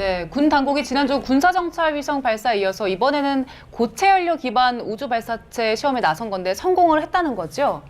네, 군 당국이 지난주 군사정찰 위성 발사에 이어서 이번에는 고체 연료 기반 우주 발사체 시험에 나선 건데 성공을 했다는 거죠?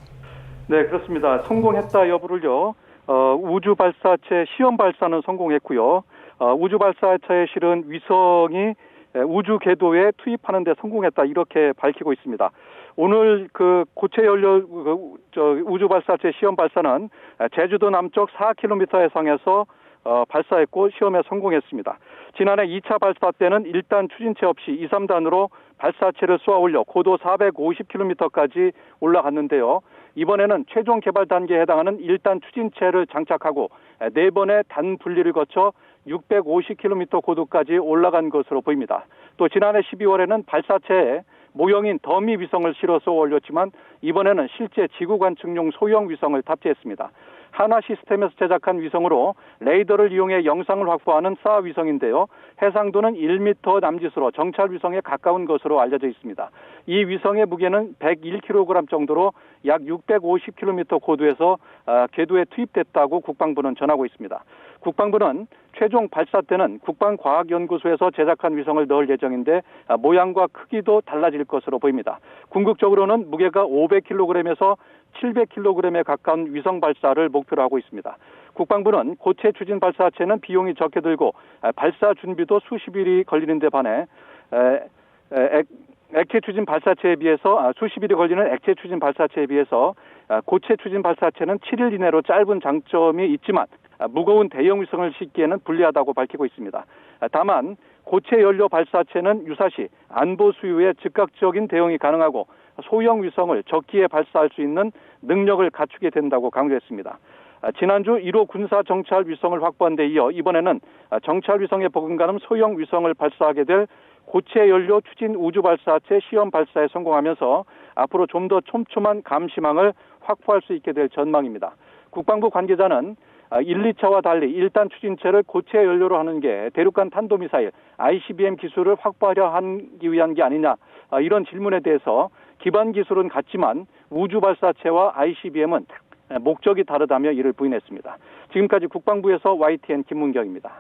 네, 그렇습니다. 성공했다 여부를요. 어, 우주 발사체 시험 발사는 성공했고요. 어, 우주 발사체에 실은 위성이 에, 우주 궤도에 투입하는 데 성공했다 이렇게 밝히고 있습니다. 오늘 그 고체 연료 그, 저, 우주 발사체 시험 발사는 에, 제주도 남쪽 4km 해상에서 어, 발사했고 시험에 성공했습니다. 지난해 2차 발사 때는 1단 추진체 없이 2, 3단으로 발사체를 쏘아 올려 고도 450km까지 올라갔는데요. 이번에는 최종 개발 단계에 해당하는 1단 추진체를 장착하고 네 번의 단 분리를 거쳐 650km 고도까지 올라간 것으로 보입니다. 또 지난해 12월에는 발사체에 모형인 더미 위성을 실어서 올렸지만 이번에는 실제 지구 관측용 소형 위성을 탑재했습니다. 하나 시스템에서 제작한 위성으로 레이더를 이용해 영상을 확보하는 사 위성인데요. 해상도는 1m 남짓으로 정찰 위성에 가까운 것으로 알려져 있습니다. 이 위성의 무게는 101kg 정도로 약 650km 고도에서 아, 궤도에 투입됐다고 국방부는 전하고 있습니다. 국방부는 최종 발사 때는 국방과학연구소에서 제작한 위성을 넣을 예정인데 아, 모양과 크기도 달라질 것으로 보입니다. 궁극적으로는 무게가 500kg에서 700kg에 가까운 위성 발사를 목표로 하고 있습니다. 국방부는 고체 추진 발사체는 비용이 적게 들고 아, 발사 준비도 수십일이 걸리는 데 반해 액체 추진 발사체에 비해서 아, 수십일이 걸리는 액체 추진 발사체에 비해서 아, 고체 추진 발사체는 7일 이내로 짧은 장점이 있지만 아, 무거운 대형 위성을 싣기에는 불리하다고 밝히고 있습니다. 아, 다만 고체 연료 발사체는 유사시 안보 수요에 즉각적인 대응이 가능하고 소형 위성을 적기에 발사할 수 있는 능력을 갖추게 된다고 강조했습니다. 아, 지난주 1호 군사 정찰 위성을 확보한 데 이어 이번에는 아, 정찰 위성에 버금가는 소형 위성을 발사하게 될 고체 연료 추진 우주 발사체 시험 발사에 성공하면서 앞으로 좀 더 촘촘한 감시망을 확보할 수 있게 될 전망입니다. 국방부 관계자는 1, 2차와 달리 1단 추진체를 고체 연료로 하는 게 대륙간 탄도미사일 ICBM 기술을 확보하려 하기 위한 게 아니냐 아, 이런 질문에 대해서 기반 기술은 같지만 우주 발사체와 ICBM은 목적이 다르다며 이를 부인했습니다. 지금까지 국방부에서 YTN 김문경입니다.